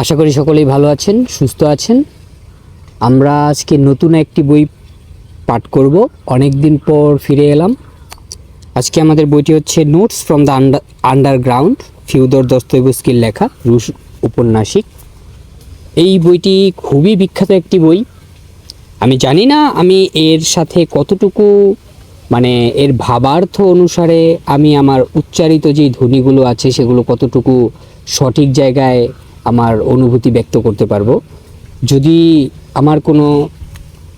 আশা করি সকলেই ভালো আছেন, সুস্থ আছেন। আমরা আজকে নতুন একটি বই পাঠ করব। অনেক দিন পর ফিরে এলাম। আজকে আমাদের বইটি হচ্ছে notes from the under underground Fyodor দস্তয়েভস্কির লেখা, রুশ উপন্যাসিক। এই বইটি খুবই বিখ্যাত একটি বই। আমি জানি না আমি এর সাথে কতটুকু মানে এর ভাবার্থ অনুসারে আমি আমার উচ্চারিত যে ধ্বনিগুলো আছে সেগুলো কতটুকু সঠিক জায়গায় আমার অনুভূতি ব্যক্ত করতে পারব। যদি আমার কোনো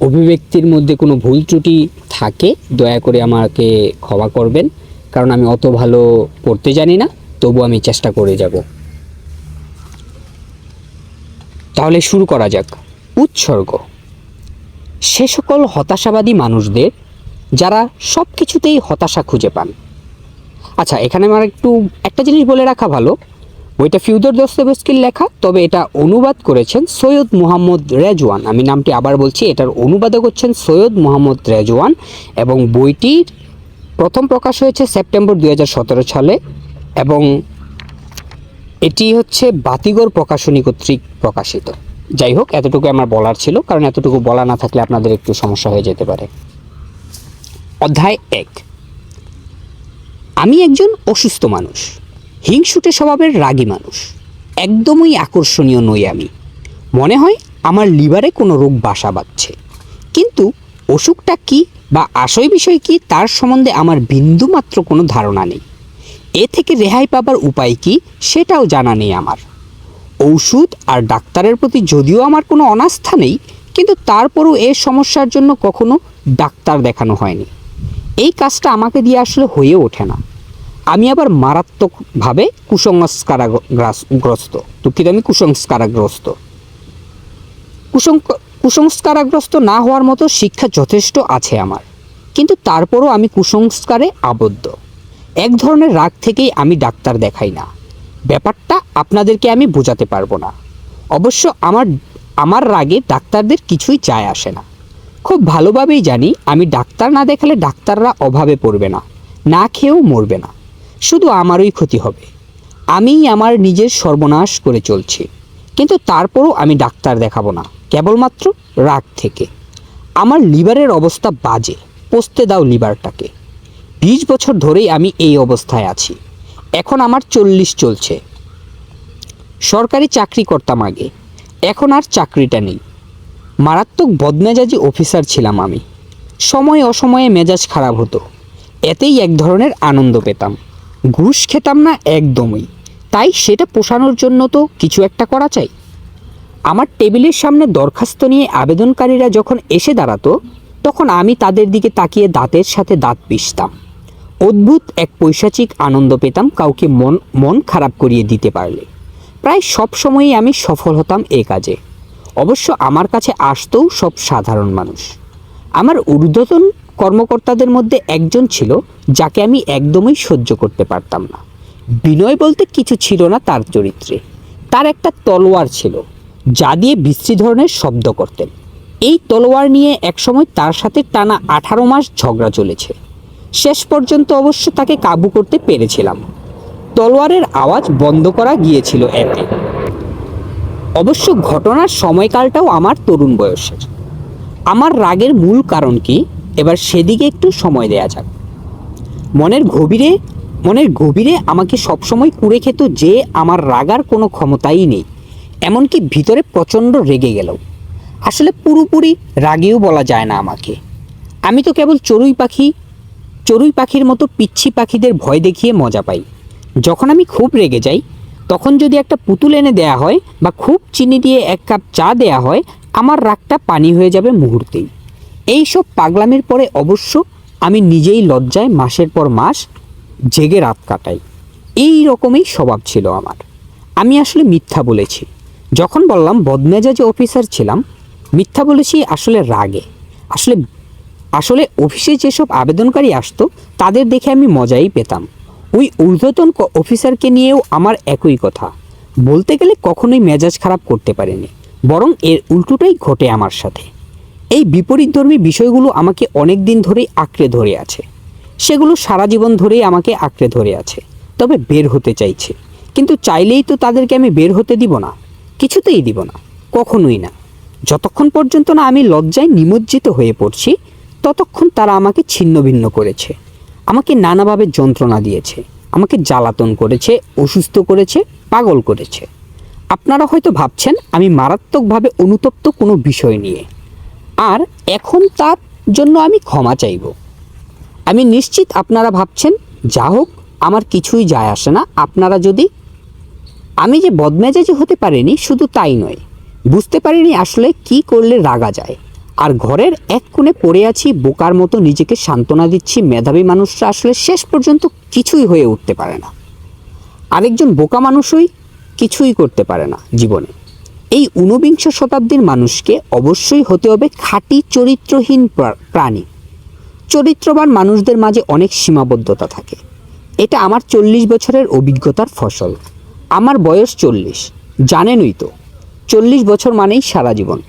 অভিব্যক্তির মধ্যে কোনো ভুল ত্রুটি থাকে, দয়া করে আমাকে ক্ষমা করবেন, কারণ আমি অত ভালো পড়তে জানি না, তবু আমি চেষ্টা করে যাব। তাহলে শুরু করা যাক। উৎসর্গ। সে সকল হতাশাবাদী মানুষদের, যারা সব কিছুতেই হতাশা খুঁজে পান। আচ্ছা এখানে আমার একটু একটা জিনিস বলে রাখা ভালো। বইটা ফিউদর দস্তবেস্কির লেখা, তবে এটা অনুবাদ করেছেন সৈয়দ মুহাম্মদ রেজওয়ান। আমি নামটি আবার বলছি, এটার অনুবাদক হচ্ছেন সৈয়দ মুহাম্মদ রেজওয়ান এবং বইটির প্রথম প্রকাশ হয়েছে সেপ্টেম্বর দু হাজার সতেরো সালে এবং এটি হচ্ছে বাতিগর প্রকাশনী কর্তৃক প্রকাশিত। যাই হোক, এতটুকু আমার বলার ছিল, কারণ এতটুকু বলা না থাকলে আপনাদের একটু সমস্যা হয়ে যেতে পারে। অধ্যায় এক। আমি একজন অসুস্থ মানুষ। হিংসুটে স্বভাবের রাগী মানুষ। একদমই আকর্ষণীয় নই আমি। মনে হয় আমার লিভারে কোনো রোগ বাসা বাঁধছে। কিন্তু অসুখটা কি বা আশয় বিষয় কি তার সম্বন্ধে আমার বিন্দুমাত্র কোনো ধারণা নেই। এ থেকে রেহাই পাবার উপায় কি সেটাও জানা নেই আমার। ঔষধ আর ডাক্তারের প্রতি যদিও আমার কোনো অনাস্থা নেই, কিন্তু তারপরও এ সমস্যার জন্য কখনো ডাক্তার দেখানো হয়নি। এই কাজটা আমাকে দিয়ে আসলে হয়ে ওঠে না। আমি আবার মারাত্মকভাবে কুসংস্কারগ্রস্ত, দুঃখিত, আমি কুসংস্কারগ্রস্ত। কুসং, কুসংস্কারগ্রস্ত না হওয়ার মতো শিক্ষা যথেষ্ট আছে আমার, কিন্তু তারপরও আমি কুসংস্কারে আবদ্ধ। এক ধরনের রাগ থেকেই আমি ডাক্তার দেখাই না। ব্যাপারটা আপনাদেরকে আমি বোঝাতে পারব না। অবশ্য আমার আমার রাগে ডাক্তারদের কিছুই যায় আসে না। খুব ভালোভাবেই জানি, আমি ডাক্তার না দেখালে ডাক্তাররা অভাবে পড়বে না না খেয়েও মরবে না। শুধু আমারই ক্ষতি হবে। আমিই আমার নিজের সর্বনাশ করে চলছি। কিন্তু তারপরও আমি ডাক্তার দেখাবো না, কেবলমাত্র রাগ থেকে। আমার লিভারের অবস্থা বাজে পোস্তে দাও লিভারটাকে। বিশ বছর ধরেই আমি এই অবস্থায় আছি। এখন আমার চল্লিশ চলছে। সরকারি চাকরি করতাম আগে, এখন আর চাকরিটা নেই। মারাত্মক বদমেজাজি অফিসার ছিলাম আমি। সময় অসময়ে মেজাজ খারাপ হতো, এতেই এক ধরনের আনন্দ পেতাম। ঘুষ খেতাম না একদমই। তাই সেটা পোষানোর জন্য তো কিছু একটা করা চাই। আমার টেবিলের সামনে দরখাস্ত নিয়ে আবেদনকারীরা যখন এসে দাঁড়াতো, তখন আমি তাদের দিকে তাকিয়ে দাঁতের সাথে দাঁত পিষতাম। অদ্ভুত এক পৈশাচিক আনন্দ পেতাম কাউকে মন মন খারাপ করিয়ে দিতে পারলে। প্রায় সব সময়ই আমি সফল হতাম এ কাজে। অবশ্য আমার কাছে আসতেও সব সাধারণ মানুষ। আমার ঊর্ধ্বতন কর্মকর্তাদের মধ্যে একজন ছিল যাকে আমি একদমই সহ্য করতে পারতাম না। বিনয় বলতে কিছু ছিল না তার চরিত্রে। তার একটা তলোয়ার ছিল, যা দিয়ে বিশ্রী ধরনের শব্দ করতেন। এই তলোয়ার নিয়ে একসময় তার সাথে টানা আঠারো মাস ঝগড়া চলেছে। শেষ পর্যন্ত অবশ্য তাকে কাবু করতে পেরেছিলাম। তলোয়ারের আওয়াজ বন্ধ করা গিয়েছিল এতে অবশ্য ঘটনার সময়কালটাও আমার তরুণ বয়সের। আমার রাগের মূল কারণ কি? এবার সেদিকে একটু সময় দেয়া যাক। মনের গভীরে মনের গভীরে আমাকে সবসময় কুড়ে খেত যে আমার রাগার কোনো ক্ষমতাই নেই, এমনকি ভিতরে প্রচণ্ড রেগে গেল আসলে পুরোপুরি রাগেও বলা যায় না আমাকে। আমি তো কেবল চড়ুই পাখি, চড়ুই পাখির মতো পিচ্ছি পাখিদের ভয় দেখিয়ে মজা পাই। যখন আমি খুব রেগে যাই, তখন যদি একটা পুতুল এনে দেয়া হয় বা খুব চিনি দিয়ে এক কাপ চা দেয়া হয়, আমার রাগটা পানি হয়ে যাবে মুহূর্তেই। এই সব পাগলামির পরে অবশ্য আমি নিজেই লজ্জায় মাসের পর মাস জেগে রাত কাটাই। এই রকমই স্বভাব ছিল আমার। আমি আসলে মিথ্যা বলেছি। যখন বললাম বদমেজাজি অফিসার ছিলাম, মিথ্যা বলেছি আসলে রাগে। আসলে আসলে অফিসে যেসব আবেদনকারী আসতো, তাদের দেখে আমি মজাই পেতাম। ওই ঊর্ধ্বতন অফিসারকে নিয়েও আমার একই কথা। বলতে গেলে কখনোই মেজাজ খারাপ করতে পারেনি। বরং এর উল্টোটাই ঘটে আমার সাথে। এই বিপরীতধর্মী বিষয়গুলো আমাকে অনেক দিন ধরেই আঁকড়ে ধরে আছে। সেগুলো সারা জীবন ধরেই আমাকে আঁকড়ে ধরে আছে। তবে বের হতে চাইছে। কিন্তু চাইলেই তো তাদেরকে আমি বের হতে দিব না। কিছুতেই দিব না। কখনোই না। যতক্ষণ পর্যন্ত না আমি লজ্জায় নিমজ্জিত হয়ে পড়ছি, ততক্ষণ তারা আমাকে ছিন্ন ভিন্ন করেছে। আমাকে নানাভাবে যন্ত্রণা দিয়েছে। আমাকে জ্বালাতন করেছে, অসুস্থ করেছে, পাগল করেছে। আপনারা হয়তো ভাবছেন, আমি মারাত্মকভাবে অনুতপ্ত কোনো বিষয় নিয়ে। আর এখন তার জন্য আমি ক্ষমা চাইব। আমি নিশ্চিত আপনারা ভাবছেন, যা হোক, আমার কিছুই যায় আসে না। আপনারা যদি আমি যে বদমেজাজি হতে পারিনি, শুধু তাই নয়, বুঝতে পারিনি আসলে কি করলে রাগা যায়। আর ঘরের এক কোণে পড়ে আছি, বোকার মতো নিজেকে সান্ত্বনা দিচ্ছি, মেধাবী মানুষরা আসলে শেষ পর্যন্ত কিছুই হয়ে উঠতে পারে না। আরেকজন বোকা মানুষই কিছুই করতে পারে না জীবনে। এই ঊনবিংশ শতাব্দীর মানুষকে অবশ্যই হতে হবে খাঁটি চরিত্রহীন প্রা- প্রাণী। চরিত্রবান মানুষদের মাঝে অনেক সীমাবদ্ধতা থাকে। এটা আমার চল্লিশ বছরের অভিজ্ঞতার ফসল। আমার বয়স চল্লিশ। জানেনই তো, চল্লিশ বছর মানেই সারা জীবন।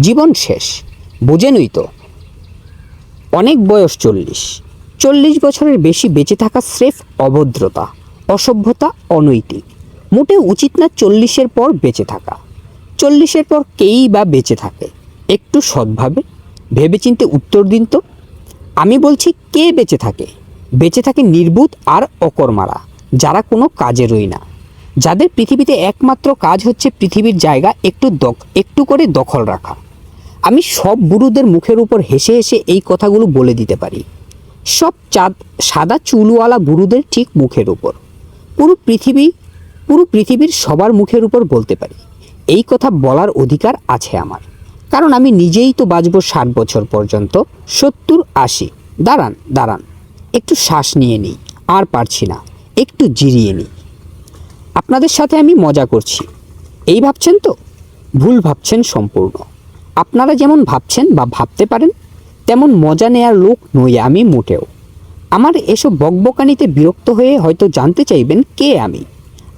জীবন শেষ। বোঝেনই তো, অনেক বয়স চল্লিশ। চল্লিশ বছরের বেশি বেঁচে থাকা স্রেফ অভদ্রতা, অসভ্যতা, অনৈতিক। মোটেও উচিত না চল্লিশের পর বেঁচে থাকা। চল্লিশের পর কেই বা বেঁচে থাকে? একটু সৎভাবে ভেবেচিন্তে উত্তর দিন তো। আমি বলছি, কে বেঁচে থাকে? বেঁচে থাকে নির্বুধ আর অকর্মারা, যারা কোনো কাজেরই না। যাদের পৃথিবীতে একমাত্র কাজ হচ্ছে পৃথিবীর জায়গা একটু দখ, একটু করে দখল রাখা। আমি সব বুড়োদের মুখের উপর হেসে হেসে এই কথাগুলো বলে দিতে পারি। সব চাঁদ, সাদা চুলওয়ালা বুড়োদের ঠিক মুখের উপর। পুরো পৃথিবী, পুরো পৃথিবীর সবার মুখের উপর বলতে পারি। এই কথা বলার অধিকার আছে আমার। কারণ আমি নিজেই তো বাঁচব ষাট বছর পর্যন্ত। সত্তর, আশি। দাঁড়ান দাঁড়ান। একটু শ্বাস নিয়ে নিই। আর পারছি না। একটু জিরিয়ে নিই। আপনাদের সাথে আমি মজা করছি। এই ভাবছেন তো? ভুল ভাবছেন সম্পূর্ণ। আপনারা যেমন ভাবছেন বা ভাবতে পারেন, তেমন মজা নেয়ার লোক নই আমি মোটেও। আমার এসব বকবকানিতে বিরক্ত হয়ে হয়তো জানতে চাইবেন কে আমি।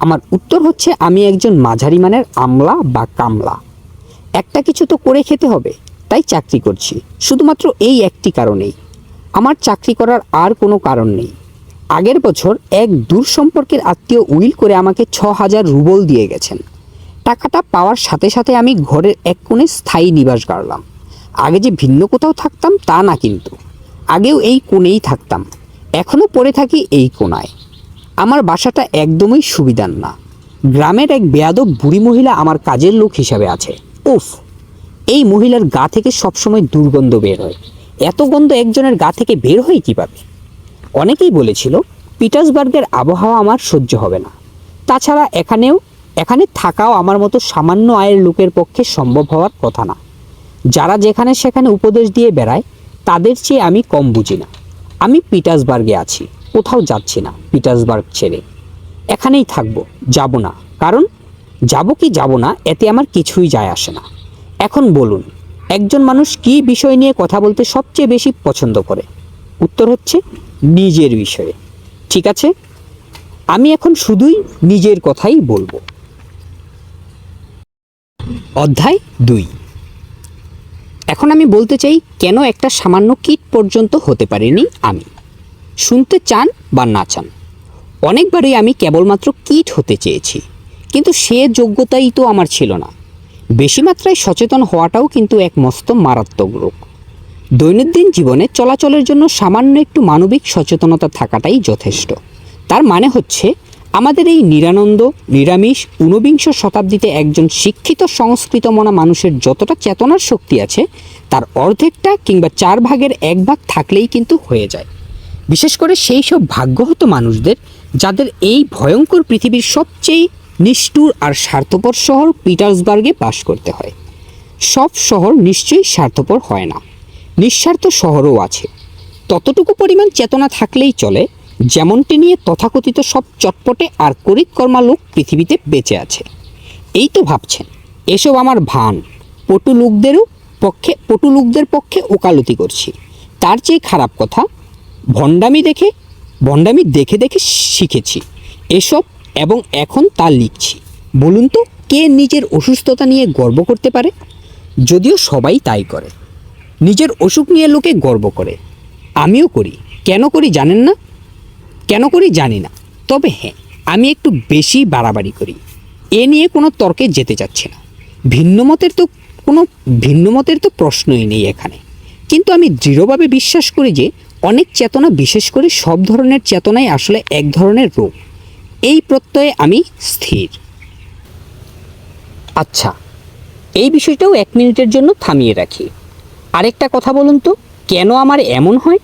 আমার উত্তর হচ্ছে আমি একজন মাঝারি মানের আমলা বা কামলা। একটা কিছু তো করে খেতে হবে, তাই চাকরি করছি। শুধুমাত্র এই একটি কারণেই। আমার চাকরি করার আর কোনো কারণ নেই। আগের বছর এক দূর সম্পর্কের আত্মীয় উইল করে আমাকে ছ হাজার রুবল দিয়ে গেছেন। টাকাটা পাওয়ার সাথে সাথে আমি ঘরের এক কোণে স্থায়ী নিবাস গাড়লাম। আগে যে ভিন্ন কোথাও থাকতাম তা না কিন্তু। আগেও এই কোণেই থাকতাম। এখনও পড়ে থাকি এই কোণায়। আমার বাসাটা একদমই সুবিধার না। গ্রামের এক বেয়াদব বুড়ি মহিলা আমার কাজের লোক হিসাবে আছে। উফ! এই মহিলার গা থেকে সবসময় দুর্গন্ধ বের হয়। এত গন্ধ একজনের গা থেকে বের হয় কীভাবে? অনেকেই বলেছিল, পিটার্সবার্গের আবহাওয়া আমার সহ্য হবে না। তাছাড়া এখানেও, এখানে থাকাও আমার মতো সামান্য আয়ের লোকের পক্ষে সম্ভব হওয়ার কথা না। যারা যেখানে সেখানে উপদেশ দিয়ে বেড়ায়, তাদের চেয়ে আমি কম বুঝি না। আমি পিটার্সবার্গে আছি। কোথাও যাচ্ছি না, পিটার্সবার্গ ছেড়ে। এখানেই থাকব, যাব না। কারণ, যাব কি যাব না, এতে আমার কিছুই যায় আসে না। এখন বলুন, একজন মানুষ কী বিষয় নিয়ে কথা বলতে সবচেয়ে বেশি পছন্দ করে? উত্তর হচ্ছে, নিজের বিষয়ে। ঠিক আছে? আমি এখন শুধুই নিজের কথাই বলব। অধ্যায় দুই। এখন আমি বলতে চাই, কেন একটা সামান্য কীট পর্যন্ত হতে পারিনি আমি? শুনতে চান বা না চান। অনেকবারই আমি কেবলমাত্র কিট হতে চেয়েছি, কিন্তু সে যোগ্যতাই তো আমার ছিল না। বেশি মাত্রায় সচেতন হওয়াটাও কিন্তু এক মস্ত মারাত্মক রোগ। দৈনন্দিন জীবনে চলাচলের জন্য সামান্য একটু মানবিক সচেতনতা থাকাটাই যথেষ্ট। তার মানে হচ্ছে, আমাদের এই নিরানন্দ, নিরামিষ, ঊনবিংশ শতাব্দীতে একজন শিক্ষিত সংস্কৃত মনা মানুষের যতটা চেতনার শক্তি আছে, তার অর্ধেকটা কিংবা চার ভাগের এক ভাগ থাকলেই কিন্তু হয়ে যায়। বিশেষ করে সেই সব ভাগ্যহত মানুষদের যাদের এই ভয়ঙ্কর পৃথিবীর সবচেয়ে নিষ্ঠুর আর স্বার্থপর শহর পিটার্সবার্গে বাস করতে হয়। সব শহর নিশ্চয়ই স্বার্থপর হয় না। নিঃস্বার্থ শহরও আছে। ততটুকু পরিমাণ চেতনা থাকলেই চলে, যেমনটি নিয়ে তথাকথিত সব চটপটে আর করিতকর্মা লোক পৃথিবীতে বেঁচে আছে। এই তো ভাবছেন, এসব আমার ভান, পটু লোকদেরও পক্ষে, পটু লোকদের পক্ষে ওকালতি করছি। তার চেয়ে খারাপ কথা ভণ্ডামি দেখে ভণ্ডামি দেখে দেখে শিখেছি। এসব এবং এখন তা লিখছি। বলুন তো, কে নিজের অসুস্থতা নিয়ে গর্ব করতে পারে? যদিও সবাই তাই করে। নিজের অসুখ নিয়ে লোকে গর্ব করে। আমিও করি। কেন করি জানেন না? কেন করি জানি না। তবে হ্যাঁ আমি একটু বেশি বাড়াবাড়ি করি। এ নিয়ে কোনো তর্কে যেতে চাচ্ছি না। ভিন্নমতের তো কোনো ভিন্নমতের তো প্রশ্নই নেই এখানে। কিন্তু আমি দৃঢ়ভাবে বিশ্বাস করি যে অনেক চেতনা, বিশেষ করে সব ধরনের চেতনাই আসলে এক ধরনের রূপ এই প্রত্যয়ে আমি স্থির। আচ্ছা এই বিষয়টাও এক মিনিটের জন্য থামিয়ে রাখি। আরেকটা কথা বলুন তো, কেন আমার এমন হয়?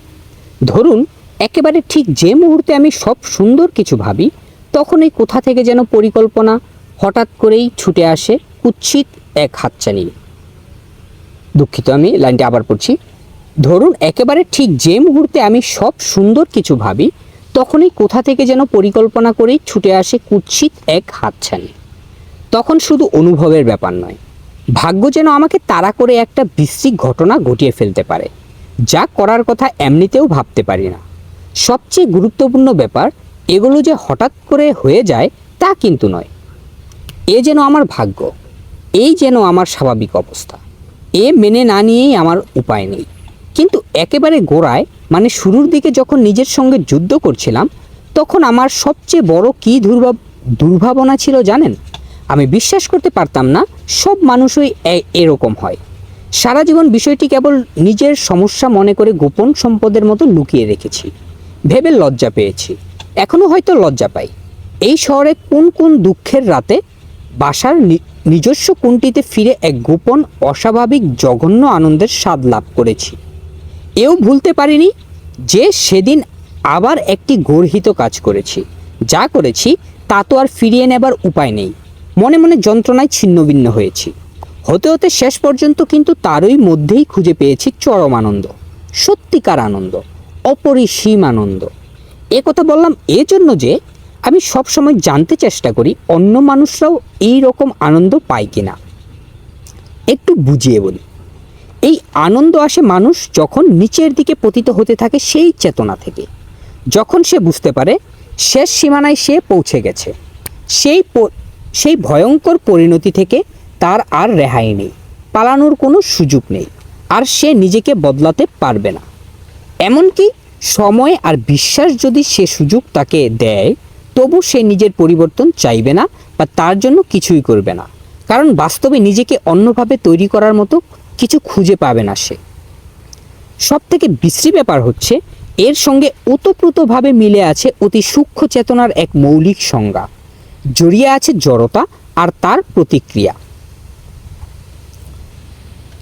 ধরুন, একেবারে ঠিক যে মুহূর্তে আমি সব সুন্দর কিছু ভাবি, তখনই কোথা থেকে যেন পরিকল্পনা হঠাৎ করেই ছুটে আসে কুৎসিত এক হাতছানি। দুঃখিত আমি, লাইনটা আবার পড়ছি। ধরুন একেবারে ঠিক যে মুহূর্তে আমি সব সুন্দর কিছু ভাবি, তখনই কোথা থেকে যেন পরিকল্পনা করেই ছুটে আসে কুৎসিত এক হাতছানি। তখন শুধু অনুভবের ব্যাপার নয়, ভাগ্য যেন আমাকে তাড়া করে একটা বিশ্রী ঘটনা ঘটিয়ে ফেলতে পারে, যা করার কথা এমনিতেও ভাবতে পারি না। সবচেয়ে গুরুত্বপূর্ণ ব্যাপার, এগুলো যে হঠাৎ করে হয়ে যায় তা কিন্তু নয়। এ যেন আমার ভাগ্য, এই যেন আমার স্বাভাবিক অবস্থা, এ মেনে না নিয়েই আমার উপায় নেই। কিন্তু একেবারে গোড়ায় মানে শুরুর দিকে যখন নিজের সঙ্গে যুদ্ধ করছিলাম, তখন আমার সবচেয়ে বড় কী দুর্ভাব, দুর্ভাবনা ছিল জানেন? আমি বিশ্বাস করতে পারতাম না, সব মানুষই এরকম হয়। সারা জীবন বিষয়টি কেবল নিজের সমস্যা মনে করে গোপন সম্পদের মতো লুকিয়ে রেখেছি। ভেবে লজ্জা পেয়েছি। এখনও হয়তো লজ্জা পাই। এই শহরে কোন কোন দুঃখের রাতে বাসার নিজস্ব কোণটিতে ফিরে এক গোপন, অস্বাভাবিক, জঘন্য আনন্দের স্বাদ লাভ করেছি। এও ভুলতে পারিনি যে সেদিন আবার একটি গর্হিত কাজ করেছি। যা করেছি, তা তো আর ফিরিয়ে নেবার উপায় নেই। মনে মনে যন্ত্রণায় ছিন্নভিন্ন হয়েছি। হতে হতে শেষ পর্যন্ত কিন্তু তারই মধ্যেই খুঁজে পেয়েছি চরম আনন্দ, সত্যিকার আনন্দ, অপরিসীম আনন্দ। এ কথা বললাম এজন্য যে আমি সবসময় জানতে চেষ্টা করি অন্য মানুষরাও এই রকম আনন্দ পায় কিনা। একটু বুঝিয়ে বলি। এই আনন্দ আসে মানুষ যখন নিচের দিকে পতিত হতে থাকে সেই চেতনা থেকে। যখন সে বুঝতে পারে, শেষ সীমানায় সে পৌঁছে গেছে। সেই সেই ভয়ঙ্কর পরিণতি থেকে তার আর রেহাই নেই, পালানোর কোনো সুযোগ নেই, আর সে নিজেকে বদলাতে পারবে না। এমনকি সময় আর বিশ্বাস যদি সে সুযোগ তাকে দেয়, তবু সে নিজের পরিবর্তন চাইবে না বা তার জন্য কিছুই করবে না। কারণ বাস্তবে নিজেকে অন্যভাবে তৈরি করার মতো কিছু খুঁজে পাবে না সে। সব থেকে বিশ্রী ব্যাপার হচ্ছে, এর সঙ্গে ওতপ্রোতভাবে মিলে আছে অতি সূক্ষ্ম চেতনার এক মৌলিক সংজ্ঞা। জড়িয়ে আছে জড়তা আর তার প্রতিক্রিয়া।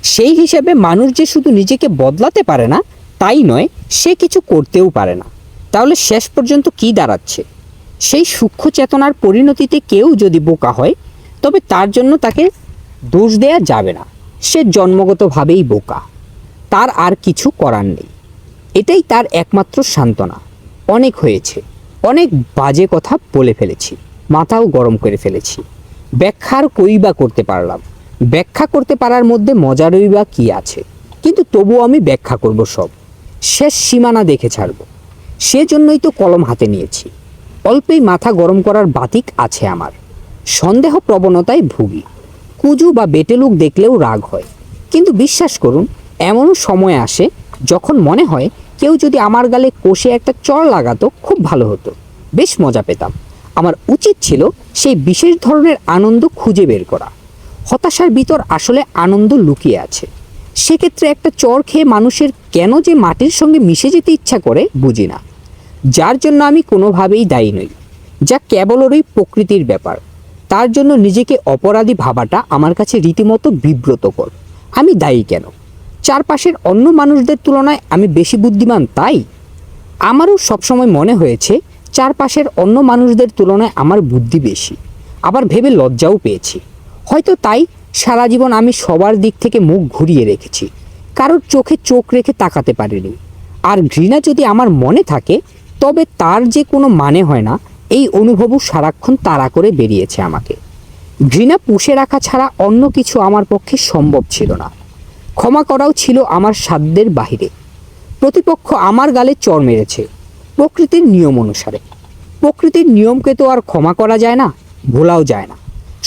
সেই হিসেবে মানুষ যে শুধু নিজেকে বদলাতে পারে না, তাই নয়, সে কিছু করতেও পারে না। তাহলে শেষ পর্যন্ত কি দাঁড়াচ্ছে? সেই সূক্ষ্ম চেতনার পরিণতিতে কেউ যদি বোকা হয়, তবে তার জন্য তাকে দোষ দেয়া যাবে না। সে জন্মগতভাবেই বোকা। তার আর কিছু করার নেই। এটাই তার একমাত্র সান্ত্বনা। অনেক হয়েছে। অনেক বাজে কথা বলে ফেলেছি। মাথাও গরম করে ফেলেছি। ব্যাখ্যার কই বা করতে পারলাম? ব্যাখ্যা করতে পারার মধ্যে মজারই বা কী আছে? কিন্তু তবুও আমি ব্যাখ্যা করব সব। শেষ সীমানা দেখে ছাড়ব। সেজন্যই তো কলম হাতে নিয়েছি। অল্পেই মাথা গরম করার বাতিক আছে আমার। সন্দেহ প্রবণতায় ভুগি। কুজু বা বেটেলুক দেখলেও রাগ হয়। কিন্তু বিশ্বাস করুন, এমনও সময় আসে যখন মনে হয় কেউ যদি আমার গালে কষে একটা চড় লাগাতো, খুব ভালো হতো। বেশ মজা পেতাম। আমার উচিত ছিল সেই বিশেষ ধরনের আনন্দ খুঁজে বের করা। হতাশার ভিতর আসলে আনন্দ লুকিয়ে আছে। সেক্ষেত্রে একটা চর খেয়ে মানুষের কেন যে মাটির সঙ্গে মিশে যেতে ইচ্ছা করে, বুঝি না। যার জন্য আমি কোনোভাবেই দায়ী নই। যা কেবল ওরই প্রকৃতির ব্যাপার। তার জন্য নিজেকে অপরাধী ভাবাটা আমার কাছে রীতিমতো বিব্রতকর। আমি দায়ী কেন? চারপাশের অন্য মানুষদের তুলনায় আমি বেশি বুদ্ধিমান তাই? আমারও সবসময় মনে হয়েছে, চারপাশের অন্য মানুষদের তুলনায় আমার বুদ্ধি বেশি। আবার ভেবে লজ্জাও পেয়েছি। হয়তো তাই সারা জীবন আমি সবার দিক থেকে মুখ ঘুরিয়ে রেখেছি। কারোর চোখে চোখ রেখে তাকাতে পারিনি। আর ঘৃণা যদি আমার মনে থাকে, তবে তার যে কোনো মানে হয় না এই অনুভবও সারাক্ষণ তাড়া করে বেরিয়েছে আমাকে। ঘৃণা পুষে রাখা ছাড়া অন্য কিছু আমার পক্ষে সম্ভব ছিল না। ক্ষমা করাও ছিল আমার সাধ্যের বাহিরে। প্রতিপক্ষ আমার গালে চর মেরেছে, প্রকৃতির নিয়ম অনুসারে। প্রকৃতির নিয়মকে তো আর ক্ষমা করা যায় না, ভোলাও যায় না।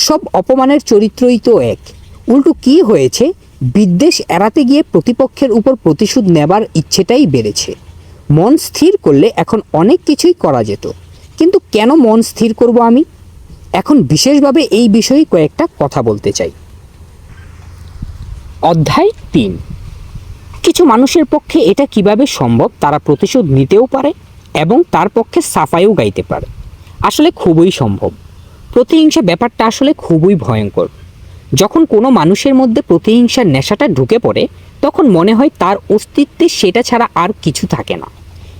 সব অপমানের চরিত্রই তো এক। উল্টো কি হয়েছে? বিদ্বেষ এড়াতে গিয়ে প্রতিপক্ষের উপর প্রতিশোধ নেবার ইচ্ছেটাই বেড়েছে। মন স্থির করলে এখন অনেক কিছুই করা যেত। কিন্তু কেন মন স্থির করব আমি? এখন বিশেষভাবে এই বিষয়ে কয়েকটা কথা বলতে চাই। অধ্যায় তিন। কিছু মানুষের পক্ষে এটা কীভাবে সম্ভব তারা প্রতিশোধ নিতেও পারে এবং তার পক্ষে সাফাইও গাইতে পারে। আসলে খুবই সম্ভব। প্রতিহিংসা ব্যাপারটা আসলে খুবই ভয়ঙ্কর। যখন কোনো মানুষের মধ্যে প্রতিহিংসার নেশাটা ঢুকে পড়ে, তখন মনে হয় তার অস্তিত্বে সেটা ছাড়া আর কিছু থাকে না।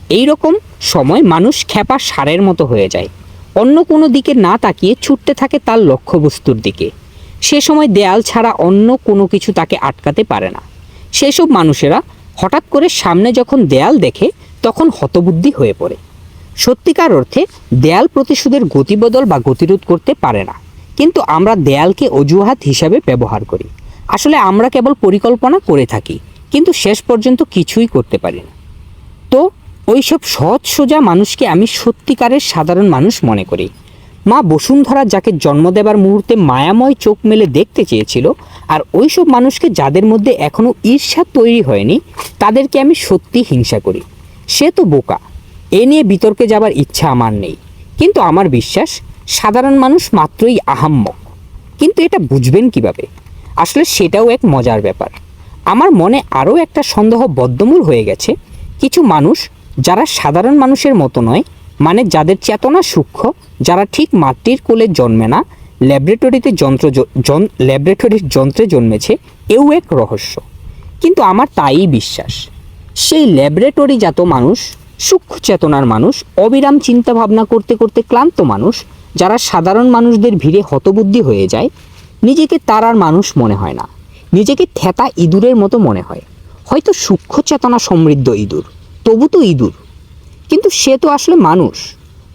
এই রকম সময় মানুষ খ্যাপা সারের মতো হয়ে যায়। অন্য কোনো দিকে না তাকিয়ে ছুটতে থাকে তার লক্ষ্যবস্তুর দিকে। সে সময় দেয়াল ছাড়া অন্য কোনো কিছু তাকে আটকাতে পারে না। সেসব মানুষেরা হঠাৎ করে সামনে যখন দেয়াল দেখে, তখন হতবুদ্ধি হয়ে পড়ে। সত্যিকার অর্থে দেয়াল প্রতিশোধের গতিবদল বা গতিরোধ করতে পারে না। কিন্তু আমরা দেয়ালকে অজুহাত হিসাবে ব্যবহার করি। আসলে আমরা কেবল পরিকল্পনা করে থাকি, কিন্তু শেষ পর্যন্ত কিছুই করতে পারি না। তো ওইসব সৎ সোজা মানুষকে আমি সত্যিকারের সাধারণ মানুষ মনে করি। মা বসুন্ধরা যাকে জন্ম দেবার মুহূর্তে মায়াময় চোখ মেলে দেখতে চেয়েছিল, আর ওইসব মানুষকে যাদের মধ্যে এখনও ঈর্ষা তৈরি হয়নি, তাদেরকে আমি সত্যি হিংসা করি। সে তো বোকা। এ নিয়ে বিতর্কে যাবার ইচ্ছা আমার নেই। কিন্তু আমার বিশ্বাস, সাধারণ মানুষ মাত্রই আহাম্মক। কিন্তু এটা বুঝবেন কীভাবে? আসলে সেটাও এক মজার ব্যাপার। আমার মনে আরও একটা সন্দেহ বদ্ধমূল হয়ে গেছে। কিছু মানুষ যারা সাধারণ মানুষের মতো নয় মানে যাদের চেতনা সূক্ষ্ম, যারা ঠিক মাটির কোলে জন্মে না, ল্যাবরেটরিতে যন্ত্র ল্যাবরেটরির যন্ত্রে জন্মেছে, এও এক রহস্য। কিন্তু আমার তাই বিশ্বাস, সেই ল্যাবরেটরিজাত মানুষ, সূক্ষ্ম চেতনার মানুষ, অবিরাম চিন্তা ভাবনা করতে করতে ক্লান্ত মানুষ, যারা সাধারণ মানুষদের ভিড়ে হতবুদ্ধি হয়ে যায়, নিজেকে তার আর মানুষ মনে হয় না। নিজেকে থেতা ইঁদুরের মতো মনে হয়। হয়তো সূক্ষ্ম চেতনা সমৃদ্ধ ইঁদুর। তবু তো ইঁদুর। কিন্তু সে তো আসলে মানুষ।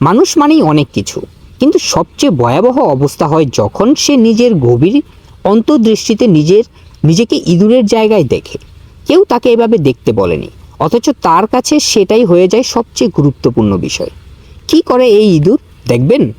মানুষ মানেই অনেক কিছু। কিন্তু সবচেয়ে ভয়াবহ অবস্থা হয় যখন সে নিজের গভীর অন্তর্দৃষ্টিতে নিজের, নিজেকে ইঁদুরের জায়গায় দেখে। কেউ তাকে এভাবে দেখতে বলেনি। অথচ তার কাছে সেটাই হয়ে যায় সবচেয়ে গুরুত্বপূর্ণ বিষয়। কি করে এই ইঁদুর? দেখবেন,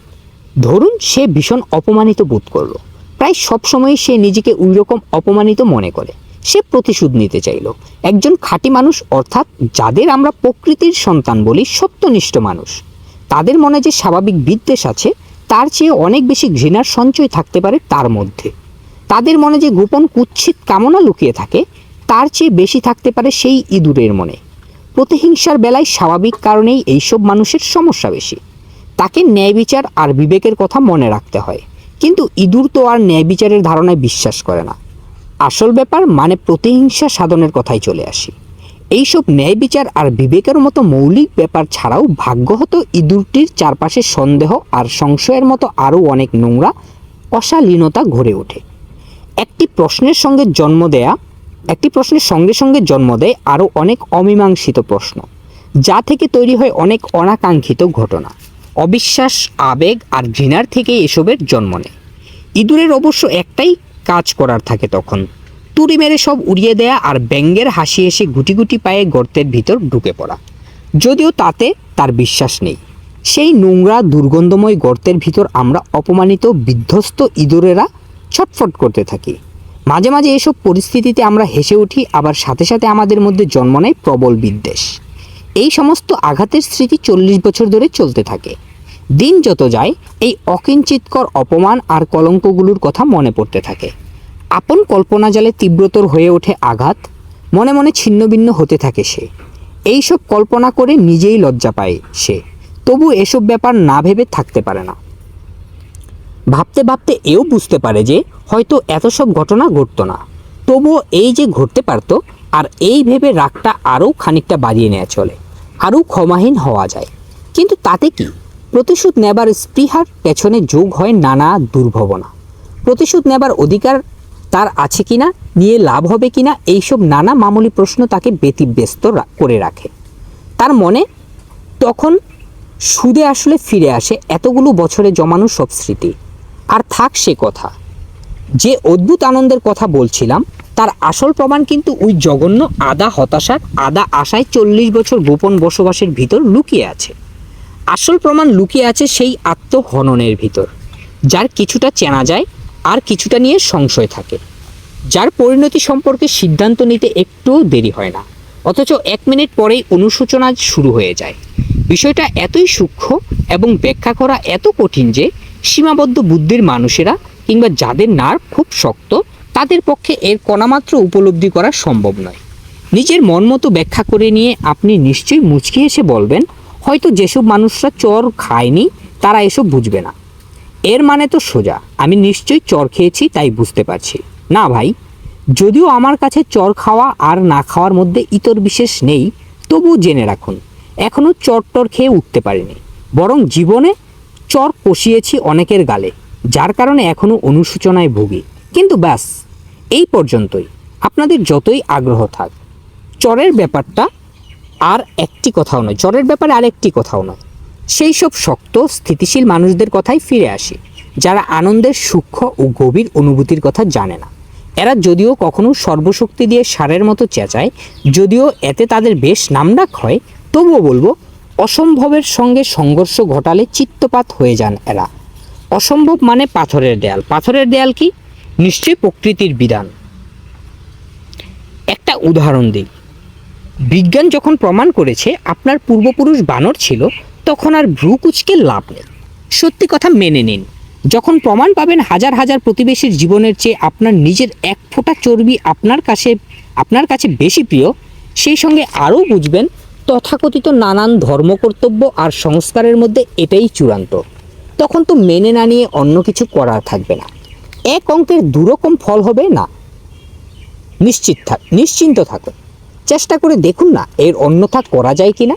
ধরুন সে ভীষণ অপমানিত বোধ করল। প্রায় সবসময় সে নিজেকে ওই রকম অপমানিত মনে করে। সে প্রতিশোধ নিতে চাইল। একজন খাঁটি মানুষ অর্থাৎ যাদের আমরা প্রকৃতির সন্তান বলি সত্যনিষ্ঠ মানুষ। তাদের মনে যে স্বাভাবিক বিদ্বেষ আছে, তার চেয়ে অনেক বেশি ঘৃণার সঞ্চয় থাকতে পারে তার মধ্যে। তাদের মনে যে গোপন কুৎসিত কামনা লুকিয়ে থাকে, তার চেয়ে বেশি থাকতে পারে সেই ইঁদুরের মনে। প্রতিহিংসার বেলায় স্বাভাবিক কারণেই এইসব মানুষের সমস্যা বেশি। তাকে ন্যায় বিচার আর বিবেকের কথা মনে রাখতে হয়। কিন্তু ইঁদুর তো আর ন্যায় বিচারের ধারণায় বিশ্বাস করে না। আসল ব্যাপার মানে প্রতিহিংসা সাধনের কথাই চলে আসি। এইসব ন্যায় বিচার আর বিবেকের মতো মৌলিক ব্যাপার ছাড়াও ভাগ্যহত ইঁদুরটির চারপাশে সন্দেহ আর সংশয়ের মতো আরও অনেক নোংরা, অশালীনতা ঘরে ওঠে। একটি প্রশ্নের সঙ্গে জন্ম দেয়া, একটি প্রশ্নের সঙ্গে সঙ্গে জন্ম দেয় আরও অনেক অমীমাংসিত প্রশ্ন, যা থেকে তৈরি হয় অনেক অনাকাঙ্ক্ষিত ঘটনা। অবিশ্বাস, আবেগ আর ঘৃণার থেকে এসবের জন্ম নেয়। ইঁদুরের অবশ্য একটাই কাজ করার থাকে তখন। তুড়ি মেরে সব উড়িয়ে দেয়া আর ব্যঙ্গের হাসি এসে গুটি গুটি পায়ে গর্তের ভিতর ঢুকে পড়া। যদিও তাতে তার বিশ্বাস নেই। সেই নোংরা, দুর্গন্ধময় গর্তের ভিতর আমরা অপমানিত, বিধ্বস্ত ইঁদুরেরা ছটফট করতে থাকি। মাঝে মাঝে এসব পরিস্থিতিতে আমরা হেসে উঠি, আবার সাথে সাথে আমাদের মধ্যে জন্ম নেয় প্রবল বিদ্বেষ। এই সমস্ত আঘাতের স্মৃতি চল্লিশ বছর ধরে চলতে থাকে। দিন যত যায়, এই অকিঞ্চিতকর অপমান আর কলঙ্কগুলোর কথা মনে পড়তে থাকে। আপন কল্পনা জালে তীব্রতর হয়ে ওঠে আঘাত, মনে মনে ছিন্নভিন্ন হতে থাকে সে। এইসব কল্পনা করে নিজেই লজ্জা পায় সে। তবু এসব ব্যাপার না ভেবে থাকতে পারে না। ভাবতে ভাবতে এও বুঝতে পারে যে, হয়তো এত সব ঘটনা ঘটতো না। তবুও এই যে ঘটতে পারতো, আর এই ভেবে রাগটা আরও খানিকটা বাড়িয়ে নেওয়া চলে। আরও ক্ষমাহীন হওয়া যায়। কিন্তু তাতে কি? প্রতিশোধ নেবার স্পৃহার পেছনে যোগ হয় নানা দুর্ভাবনা। প্রতিশোধ নেবার অধিকার তার আছে কিনা, নিয়ে লাভ হবে কিনা, এইসব নানা মামুলি প্রশ্ন তাকে ব্যতিব্যস্ত করে রাখে। তার মনে তখন সুদে আসলে ফিরে আসে এতগুলো বছরে জমানো সব স্মৃতি। আর থাক সে কথা, যে অদ্ভুত আনন্দের কথা বলছিলাম, তার আসল প্রমাণ কিন্তু ওই জঘন্য আদা হতাশার, আদা আশায় চল্লিশ বছর গোপন বসবাসের ভিতর লুকিয়ে আছে। আসল প্রমাণ লুকিয়ে আছে সেই আত্মহননের ভিতর, যার কিছুটা চেনা যায় আর কিছুটা নিয়ে সংশয় থাকে। যার পরিণতি সম্পর্কে সিদ্ধান্ত নিতে একটুও দেরি হয় না, অথচ এক মিনিট পরেই অনুশোচনা শুরু হয়ে যায়। বিষয়টা এতই সূক্ষ্ম এবং ব্যাখ্যা করা এত কঠিন যে সীমাবদ্ধ বুদ্ধির মানুষেরা কিংবা যাদের নার্ভ খুব শক্ত, তাদের পক্ষে এর কণামাত্র উপলব্ধি করা সম্ভব নয়। নিজের মন মতো ব্যাখ্যা করে নিয়ে আপনি নিশ্চয়ই মুচকি এসে বলবেন হয়তো যেসব মানুষরা চর খায়নি, তারা এসব বুঝবে না। এর মানে তো সোজা, আমি নিশ্চয়ই চর খেয়েছি, তাই বুঝতে পারছি। না ভাই, যদিও আমার কাছে চর খাওয়া আর না খাওয়ার মধ্যে ইতর বিশেষ নেই, তবুও জেনে রাখুন এখনও চর টর খেয়ে উঠতে পারিনি। বরং জীবনে চর কষিয়েছি অনেকের গালে, যার কারণে এখনও অনুশোচনায় ভুগি। কিন্তু ব্যাস, এই পর্যন্তই। আপনাদের যতই আগ্রহ থাক, চরের ব্যাপারটা আর একটি কথাও নয়, জ্বরের ব্যাপারে আর একটি কথাও নয়। সেই সব শক্ত, স্থিতিশীল মানুষদের কথাই ফিরে আসি, যারা আনন্দের, সূক্ষ্ম ও গভীর অনুভূতির কথা জানে না। এরা যদিও কখনো সর্বশক্তি দিয়ে সারের মতো চেঁচায়, যদিও এতে তাদের বেশ নামডাক হয়, তবুও বলব, অসম্ভবের সঙ্গে সংঘর্ষ ঘটালে চিত্তপাত হয়ে যান এরা। অসম্ভব মানে পাথরের দেয়াল। পাথরের দেয়াল কি? নিশ্চয়ই প্রকৃতির বিধান। একটা উদাহরণ দিই। বিজ্ঞান যখন প্রমাণ করেছে আপনার পূর্বপুরুষ বানর ছিল, তখন আর ভ্রু কুচকে লাভ নেই। সত্যি কথা মেনে নিন, যখন প্রমাণ পাবেন হাজার হাজার প্রতিবেশীর জীবনের চেয়ে আপনার নিজের এক ফোঁটা চর্বি আপনার কাছে আপনার কাছে বেশি প্রিয়, সেই সঙ্গে আরও বুঝবেন তথাকথিত নানান ধর্মকর্তব্য আর সংস্কারের মধ্যে এটাই চূড়ান্ত। তখন তো মেনে না নিয়ে অন্য কিছু করার থাকবে না। এক অঙ্কের দুরকম ফল হবে না। নিশ্চিত থাক, নিশ্চিন্ত থাকুন। চেষ্টা করে দেখুন না এর অন্যথা করা যায় কিনা।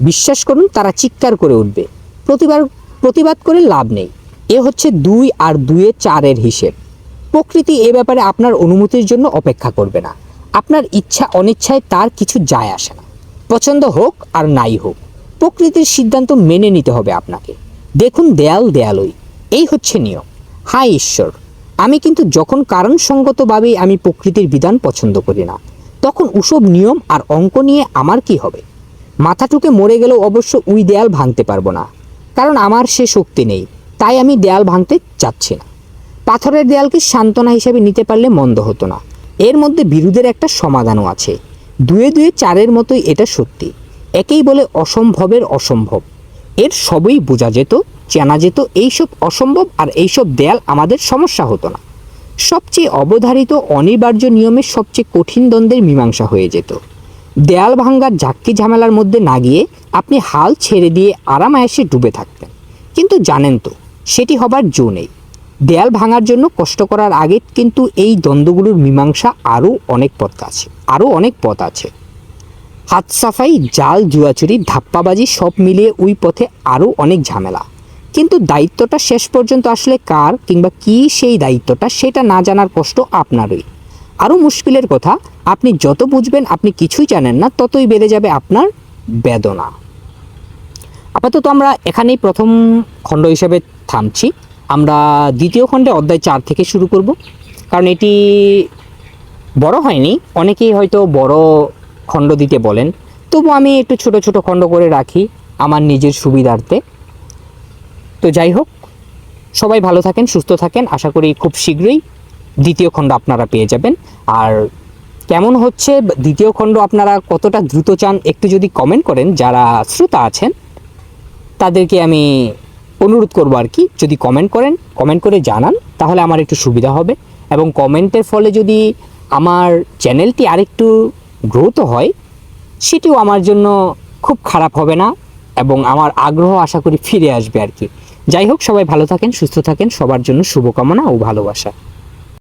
বিশ্বাস করুন, তারা চিৎকার করে উঠবে। প্রতিবার, প্রতিবাদ করে লাভ নেই। এ হচ্ছে দুই আর দুয়ে চারের হিসেব। প্রকৃতি এ ব্যাপারে আপনার অনুমতির জন্য অপেক্ষা করবে না। আপনার ইচ্ছা অনিচ্ছায় তার কিছু যায় আসে না। পছন্দ হোক আর নাই হোক, প্রকৃতির সিদ্ধান্ত মেনে নিতে হবে আপনাকে। দেখুন দেয়াল দেয়ালই। এই হচ্ছে নিয়ম। হায় ঈশ্বর, আমি কিন্তু যখন কারণসঙ্গতভাবেই আমি প্রকৃতির বিধান পছন্দ করি না। তখন ওসব নিয়ম আর অঙ্ক নিয়ে আমার কি হবে? মাথা মাথাটুকে মরে গেলেও অবশ্য উই দেয়াল ভাঙতে পারব না। কারণ আমার সে শক্তি নেই, তাই আমি দেয়াল ভাঙতে চাচ্ছি না। পাথরের দেয়ালকে সান্ত্বনা হিসেবে নিতে পারলে মন্দ হতো না। এর মধ্যে বিরোধের একটা সমাধানও আছে। দুয়ে দুয়ে চারের মতোই এটা সত্যি। একেই বলে অসম্ভবের অসম্ভব। এর সবই বোঝা যেত, চেনা যেত, এইসব অসম্ভব আর এইসব দেয়াল আমাদের সমস্যা হতো না। সবচেয়ে অবধারিত অনিবার্য নিয়মের সবচেয়ে কঠিন দ্বন্দ্বের মীমাংসা হয়ে যেত। দেয়াল ভাঙ্গার ঝাক্কি ঝামেলার মধ্যে না গিয়ে আপনি হাল ছেড়ে দিয়ে আরামায়াসে ডুবে থাকতেন। কিন্তু জানেন তো, সেটি হবার জো নেই। দেয়াল ভাঙার জন্য কষ্ট করার আগে কিন্তু এই দ্বন্দ্বগুলোর মীমাংসা আরও অনেক পথ আছে, আরও অনেক পথ আছে। হাত সাফাই, জাল, জুয়াচুরি, ধাপ্পাবাজি সব মিলিয়ে ওই পথে আরও অনেক ঝামেলা। কিন্তু দায়িত্বটা শেষ পর্যন্ত আসলে কার কিংবা কি সেই দায়িত্বটা সেটা না জানার কষ্ট আপনারই। আরও মুশকিলের কথা, আপনি যত বুঝবেন আপনি কিছুই জানেন না, ততই বেড়ে যাবে আপনার বেদনা। আপাতত আমরা এখানেই প্রথম খণ্ড হিসেবে থামছি। আমরা দ্বিতীয় খণ্ডে অধ্যায় চার থেকে শুরু করব। কারণ এটি বড় হয়নি, অনেকেই হয়তো বড় খণ্ড দিতে বলেন। তবু আমি একটু ছোট ছোট খণ্ড করে রাখি আমার নিজের সুবিধার্থে। তো যাই হোক, সবাই ভালো থাকেন, সুস্থ থাকেন। আশা করি খুব শীঘ্রই দ্বিতীয় খণ্ড আপনারা পেয়ে যাবেন। আর কেমন হচ্ছে দ্বিতীয় খণ্ড আপনারা কতটা দ্রুত চান একটু যদি কমেন্ট করেন, যারা শ্রোতা আছেন, তাদেরকে আমি অনুরোধ করব আর কি, যদি কমেন্ট করেন কমেন্ট করে জানান, তাহলে আমার একটু সুবিধা হবে। এবং কমেন্টের ফলে যদি আমার চ্যানেলটি আরেকটু গ্রোথ হয়, সেটিও আমার জন্য খুব খারাপ হবে না, এবং আমার আগ্রহ আশা করি ফিরে আসবে আর কি। যাই হোক সবাই ভালো থাকেন সুস্থ থাকেন সবার জন্য শুভকামনা ও ভালোবাসা।